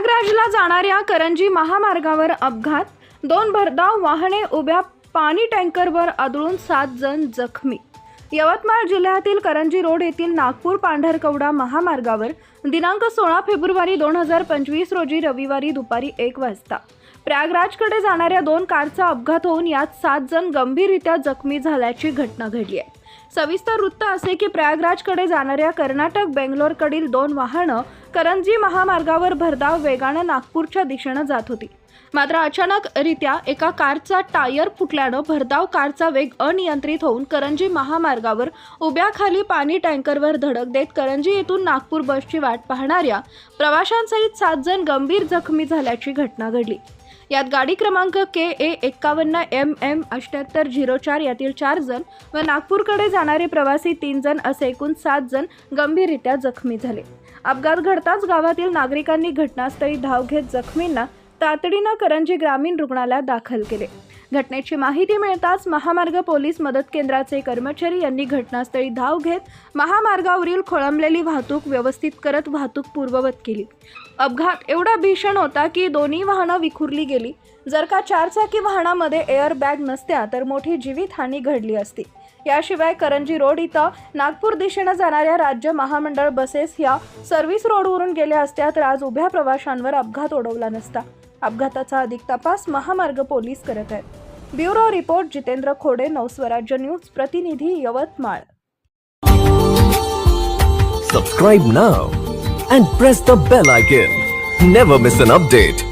प्रयागराजला जाणाऱ्या करंजी महामार्गावर अपघात. दोन भरधाव वाहने उभ्या पाणी टँकरवर आदळून सात जण जखमी. यवतमाळ जिल्ह्यातील करंजी रोड येथील नागपूर पांढरकवडा महामार्गावर दिनांक सोळा फेब्रुवारी दोन हजार पंचवीस रोजी रविवारी दुपारी एक वाजता. प्रयागराजकडे जाणाऱ्या दोन कारचा अपघात होऊन यात सात जण गंभीररित्या जखमी झाल्याची घटना घडली आहे. सविस्तर वृत्त असे की प्रयागराजकडे जाणाऱ्या कर्नाटक बेंगलोरकडील दोन वाहनं करंजी महामार्गावर भरधाव वेगानं नागपूरच्या दिशेनं जात होती. मात्र अचानकरित्या एका कारचा टायर फुटल्यानं भरधाव कारचा वेग अनियंत्रित होऊन करंजी महामार्गावर उभ्या खाली पाणी टँकरवर धडक देत करंजी येथून नागपूर बसची वाट पाहणाऱ्या प्रवाशांसहित सात जण गंभीर जखमी झाल्याची घटना घडली. यात गाडी क्रमांक के ए एक्कावन्न एम एम अठ्याहत्तर झिरो चार यातील चार जण व नागपूरकडे जाणारे प्रवासी तीन जण असे एकूण सात जण गंभीररित्या जखमी झाले. अपघात घडताच गावातील नागरिकांनी घटनास्थळी धाव घेत जखमींना तातडीनं करंजी ग्रामीण रुग्णालयात दाखल केले. घटनेची माहिती मिळताच महामार्ग पोलीस मदत केंद्राचे कर्मचारी यांनी घटनास्थळी धाव घेत महामार्गावरील खोळंबलेली वाहतूक व्यवस्थित करत वाहतूक पूर्ववत केली. अपघात एवढा भीषण होता की दोन्ही वाहनं विखुरली गेली. जर का चारचाकी वाहनामध्ये एअर बॅग नसत्या तर मोठी जीवितहानी घडली असती. याशिवाय करंजी रोड इथं नागपूर दिशेनं जाणाऱ्या राज्य महामंडळ बसेस ह्या सर्व्हिस रोडवरून गेल्या असत्या तर आज उभ्या प्रवाशांवर अपघात ओढवला नसता. अपघाताचा अधिक तपास महामार्ग पोलीस करत आहेत. Bureau report Jitendra Khode Navswarajya news प्रतिनिधी Yavatmal Subscribe now and press the bell icon. Never miss an update.